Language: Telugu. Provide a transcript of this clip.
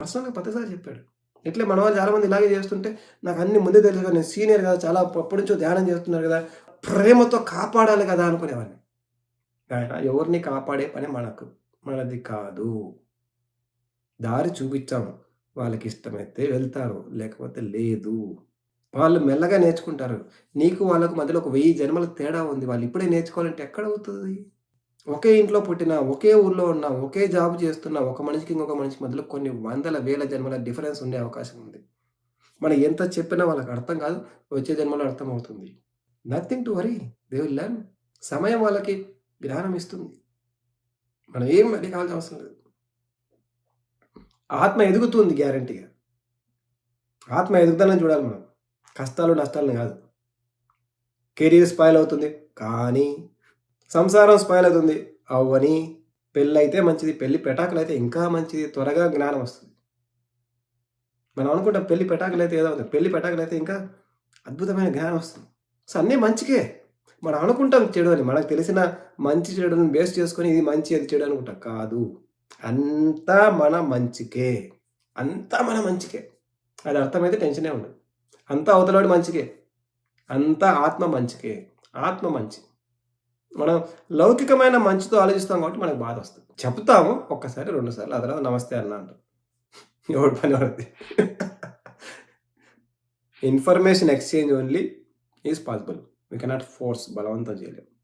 పర్సనల్గా ప్రతిసారి చెప్పాడు. ఇట్లే మన వాళ్ళు చాలామంది ఇలాగే చేస్తుంటే నాకు అన్ని ముందే తెలుసు కదా నేను సీనియర్ కదా చాలా అప్పటి నుంచో ధ్యానం చేస్తున్నారు కదా ప్రేమతో కాపాడాలి కదా అనుకునేవాడిని. ఆయన ఎవరిని కాపాడే పని మనకు మనది కాదు. దారి చూపించాము వాళ్ళకి ఇష్టమైతే వెళ్తారు లేకపోతే లేదు. వాళ్ళు మెల్లగా నేర్చుకుంటారు. నీకు వాళ్ళకు మధ్యలో ఒక వెయ్యి జన్మల తేడా ఉంది. వాళ్ళు ఇప్పుడే నేర్చుకోవాలంటే ఎక్కడ అవుతుంది? ఒకే ఇంట్లో పుట్టిన ఒకే ఊళ్ళో ఉన్న ఒకే జాబ్ చేస్తున్న ఒక మనిషికి ఇంకొక మనిషికి మధ్యలో కొన్ని వందల వేల జన్మల డిఫరెన్స్ ఉండే అవకాశం ఉంది. మనం ఎంత చెప్పినా వాళ్ళకి అర్థం కాదు వచ్చే జన్మలో అర్థం అవుతుంది nothing to worry they will learn సమయం వాళ్ళకి జ్ఞానం ఇస్తుంది. మనం ఏం అది కావాల్సిన అవసరం లేదు. ఆత్మ ఎదుగుతుంది గ్యారంటీగా. ఆత్మ ఎదుగుతానని చూడాలి మనం. కష్టాలు నష్టాలను కాదు. కెరీర్ స్పాయిల్ అవుతుంది కానీ సంసారం స్పాయిల్ అవుతుంది. అవ్వని పెళ్ళి అయితే మంచిది పెళ్ళి పెటాకులు అయితే ఇంకా మంచిది త్వరగా జ్ఞానం వస్తుంది. మనం అనుకుంటాం పెళ్ళి పెటాకులు అయితే ఏదో ఉంది పెళ్ళి పెటాకులు అయితే ఇంకా అద్భుతమైన జ్ఞానం వస్తుంది. సో అన్నీ మంచికే. మనం అనుకుంటాం చెడు అని మనకు తెలిసిన మంచి చెడుని బేస్ చేసుకొని ఇది మంచి అది చెడు అనుకుంటాం. కాదు. అంతా మన మంచికే. అంతా మన మంచికే. అది అర్థమైతే టెన్షనే ఉండదు. అంతా అవతలవాడి మంచికే. అంతా ఆత్మ మంచికే. ఆత్మ మంచి. మనం లౌకికమైన మంచితో ఆలోచిస్తాం కాబట్టి మనకు బాధ వస్తుంది. చెప్తాము ఒక్కసారి రెండుసార్లు ఆ తర్వాత నమస్తే అన్న అంటాం. ఎవరి పని పడుతుంది information exchange only is possible. We cannot force బలవంతం చేయలేము